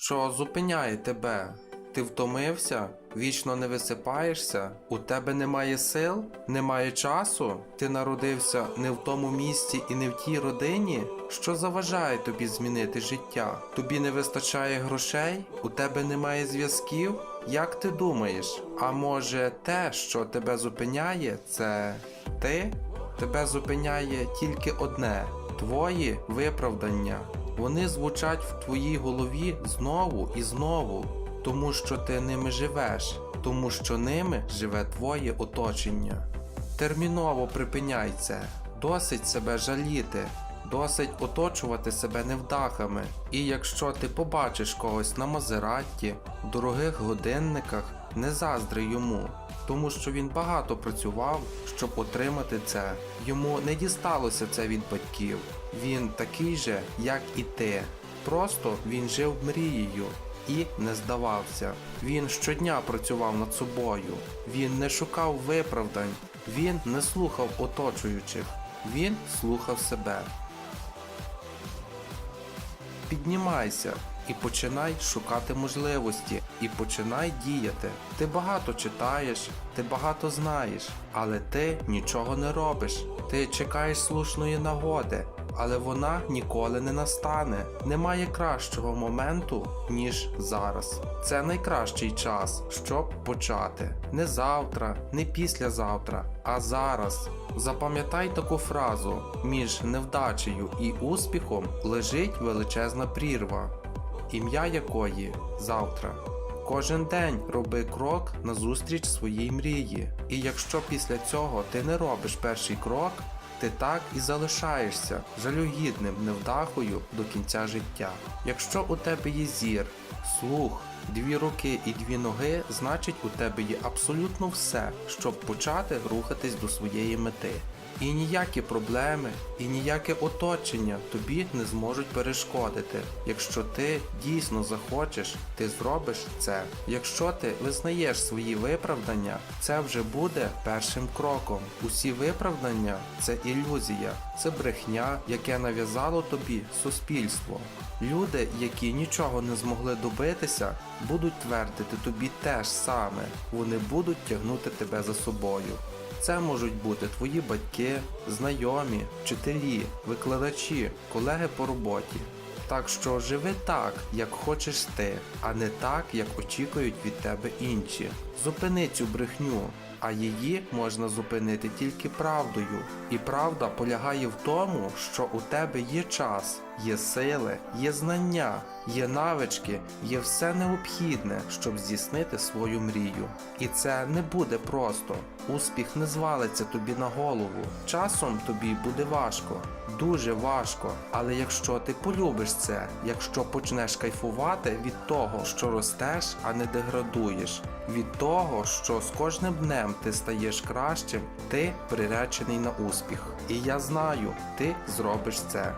що зупиняє тебе? Ти втомився? Вічно не висипаєшся? У тебе немає сил? Немає часу? Ти народився не в тому місці і не в тій родині? Що заважає тобі змінити життя? Тобі не вистачає грошей? У тебе немає зв'язків? Як ти думаєш? А може те, що тебе зупиняє, це ти? Тебе зупиняє тільки одне твої виправдання. Вони звучать в твоїй голові знову і знову, тому що ти ними живеш, тому що ними живе твоє оточення. Терміново припиняй це, досить себе жаліти, досить оточувати себе невдахами. І якщо ти побачиш когось на Мазератті, в дорогих годинниках, не заздри йому, тому що він багато працював, щоб отримати це. Йому не дісталося це від батьків. Він такий же, як і ти. Просто він жив мрією і не здавався. Він щодня працював над собою. Він не шукав виправдань, він не слухав оточуючих, він слухав себе. Піднімайся і починай шукати можливості, і починай діяти. Ти багато читаєш, ти багато знаєш, але ти нічого не робиш. Ти чекаєш слушної нагоди, але вона ніколи не настане. Немає кращого моменту, ніж зараз. Це найкращий час, щоб почати. Не завтра, не післязавтра, а зараз. Запам'ятай таку фразу: між невдачею і успіхом лежить величезна прірва, ім'я якої завтра. Кожен день роби крок назустріч своїй мрії. І якщо після цього ти не робиш перший крок, ти так і залишаєшся жалюгідним невдахою до кінця життя. Якщо у тебе є зір, слух, дві руки і дві ноги, значить у тебе є абсолютно все, щоб почати рухатись до своєї мети. І ніякі проблеми, і ніяке оточення тобі не зможуть перешкодити. Якщо ти дійсно захочеш, ти зробиш це. Якщо ти визнаєш свої виправдання, це вже буде першим кроком. Усі виправдання це ілюзія, це брехня, яке нав'язало тобі суспільство. Люди, які нічого не змогли добитися, будуть твердити тобі те ж саме. Вони будуть тягнути тебе за собою. Це можуть бути твої батьки, знайомі, вчителі, викладачі, колеги по роботі. Так що живи так, як хочеш ти, а не так, як очікують від тебе інші. Зупини цю брехню, а її можна зупинити тільки правдою. І правда полягає в тому, що у тебе є час, є сили, є знання, є навички, є все необхідне, щоб здійснити свою мрію. І це не буде просто. Успіх не звалиться тобі на голову. Часом тобі буде важко, дуже важко. Але якщо ти полюбиш це, якщо почнеш кайфувати від того, що ростеш, а не деградуєш, від того, що з кожним днем ти стаєш кращим, ти приречений на успіх. І я знаю, ти зробиш це.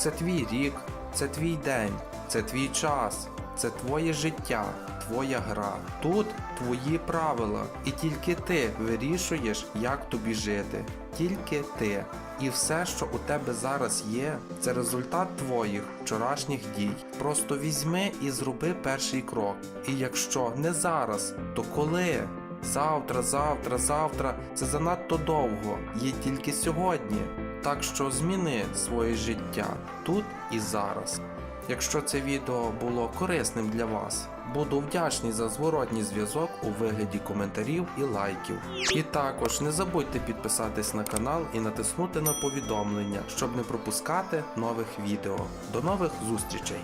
Це твій рік, це твій день, це твій час, це твоє життя, твоя гра. Тут твої правила, і тільки ти вирішуєш, як тобі жити. Тільки ти. І все, що у тебе зараз є, це результат твоїх вчорашніх дій. Просто візьми і зроби перший крок. І якщо не зараз, то коли? Завтра, завтра, завтра це занадто довго, є тільки сьогодні. Так що зміни своє життя тут і зараз. Якщо це відео було корисним для вас, буду вдячний за зворотній зв'язок у вигляді коментарів і лайків. І також не забудьте підписатись на канал і натиснути на повідомлення, щоб не пропускати нових відео. До нових зустрічей!